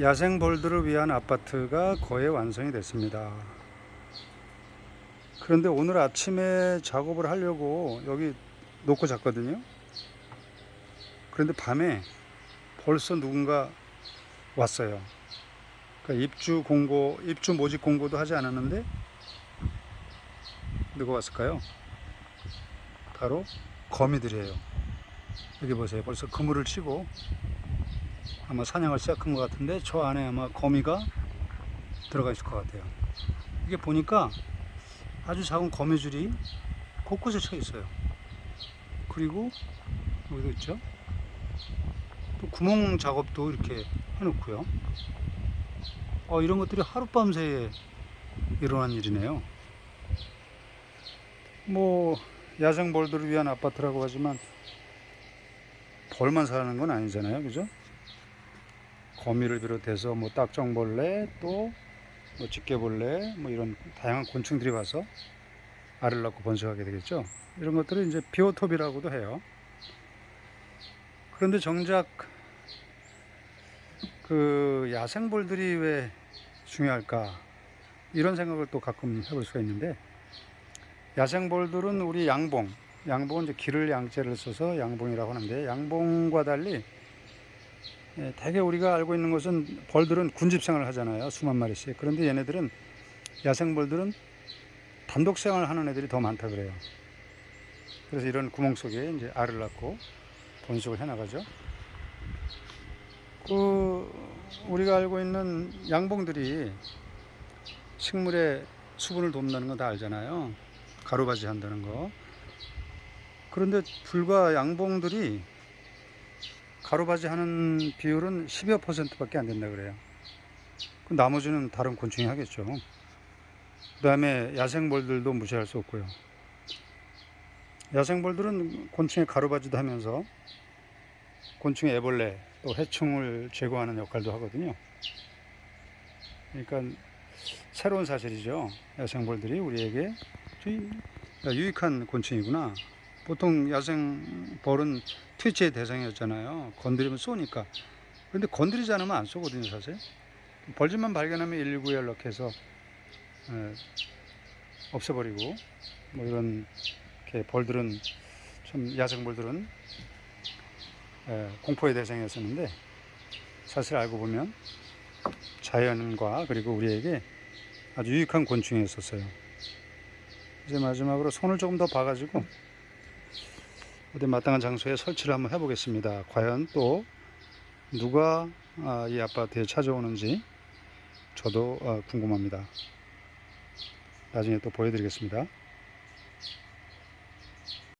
야생벌들을 위한 아파트가 거의 완성이 됐습니다. 그런데 오늘 아침에 작업을 하려고 여기 놓고 잤거든요. 그런데 밤에 벌써 누군가 왔어요. 그러니까 입주 공고, 입주 모집 공고도 하지 않았는데 누가 왔을까요? 바로 거미들이에요. 여기 보세요. 벌써 그물을 치고 아마 사냥을 시작한 것 같은데 저 안에 아마 거미가 들어가 있을 것 같아요. 이게 보니까 아주 작은 거미줄이 곳곳에 쳐 있어요. 그리고 여기도 있죠. 또 구멍 작업도 이렇게 해놓고요. 어, 이런 것들이 하룻밤 새에 일어난 일이네요. 뭐 야생벌들을 위한 아파트라고 하지만 벌만 사는 건 아니잖아요, 그죠? 거미를 비롯해서 뭐 딱정벌레 또 뭐 집게벌레 뭐 이런 다양한 곤충들이 와서 알을 낳고 번식하게 되겠죠. 이런 것들을 이제 비오톱이라고도 해요. 그런데 정작 그 야생벌들이 왜 중요할까 이런 생각을 또 가끔 해볼 수가 있는데 야생벌들은 우리 양봉 양봉은 이제 기를 양자를 써서 양봉이라고 하는데 양봉과 달리 예, 대개 우리가 알고 있는 것은 벌들은 군집 생활을 하잖아요. 수만 마리씩. 그런데 얘네들은 야생벌들은 단독 생활을 하는 애들이 더 많다 그래요. 그래서 이런 구멍 속에 이제 알을 낳고 번식을 해 나가죠. 그 우리가 알고 있는 양봉들이 식물의 수분을 돕는다는 건 다 알잖아요. 가루바지 한다는 거. 그런데 불과 양봉들이 가루바지 하는 비율은 10여 퍼센트밖에 안 된다 그래요. 그 나머지는 다른 곤충이 하겠죠. 그 다음에 야생벌들도 무시할 수 없고요. 야생벌들은 곤충의 가루바지도 하면서 곤충의 애벌레 또 해충을 제거하는 역할도 하거든요. 그러니까 새로운 사실이죠. 야생벌들이 우리에게 유익한 곤충이구나. 보통 야생 벌은 퇴치의 대상이었잖아요. 건드리면 쏘니까. 근데 건드리지 않으면 안 쏘거든요, 사실. 벌집만 발견하면 119에 연락해서 에, 없애버리고 뭐 이런 벌들은 참 야생벌들은 에, 공포의 대상이었었는데 사실 알고 보면 자연과 그리고 우리에게 아주 유익한 곤충이었었어요. 이제 마지막으로 손을 조금 더 봐가지고 어디 마땅한 장소에 설치를 한번 해보겠습니다. 과연 또 누가 아, 이 아파트에 찾아오는지 저도 어, 궁금합니다. 나중에 또 보여드리겠습니다.